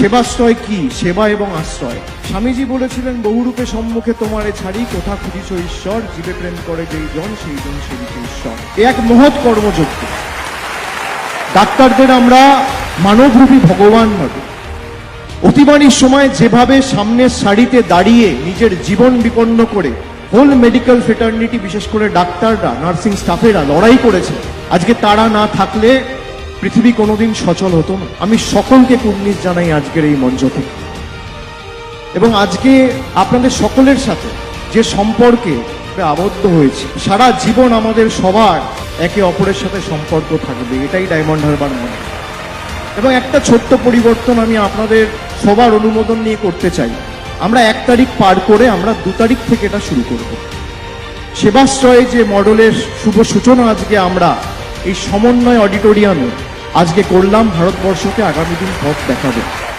সেবাশ্রয় কি? সেবা এবং আশ্রয়। স্বামীজি বলেছিলেন, বহুরূপে সম্মুখে তোমারে ছাড়ি, কোথা খুঁজিছ ঈশ্বর? জীবে প্রেম করে যেই জন, সেই জন সেবিত ঈশ্বর। এ এক মহৎ কর্মযজ্ঞ। ডাক্তারদের আমরা মানবরূপী ভগবান ভাবি। অতিবাণীর সময় যেভাবে সামনের সারিতে দাঁড়িয়ে নিজের জীবন বিপন্ন করে হোল মেডিকেল ফেটার্নিটি বিশেষ করে ডাক্তাররা, নার্সিং স্টাফেরা লড়াই করেছে, আজকে তারা না থাকলে পৃথিবী কোনোদিন সচল হতো না। আমি সকলকে কুর্নিশ জানাই আজকের এই মঞ্চ থেকে। এবং আজকে আপনাদের সকলের সাথে যে সম্পর্কে আবদ্ধ হয়েছি, সারা জীবন আমাদের সবার একে অপরের সাথে সম্পর্ক থাকবে, এটাই ডায়মন্ড হারবার মনে এবং একটা ছোট্ট পরিবর্তন আমি আপনাদের সবার অনুমোদন নিয়ে করতে চাই। আমরা এক তারিখ পার করে আমরা দু তারিখ থেকে এটা শুরু করব। সেবাশ্রয়ে যে মডেলের শুভ সূচনা আজকে আমরা, এই সমন্বয় অডিটোরিয়ামে আজকে করলাম ভারতবর্ষকে আগামী দিন পথ দেখাবে।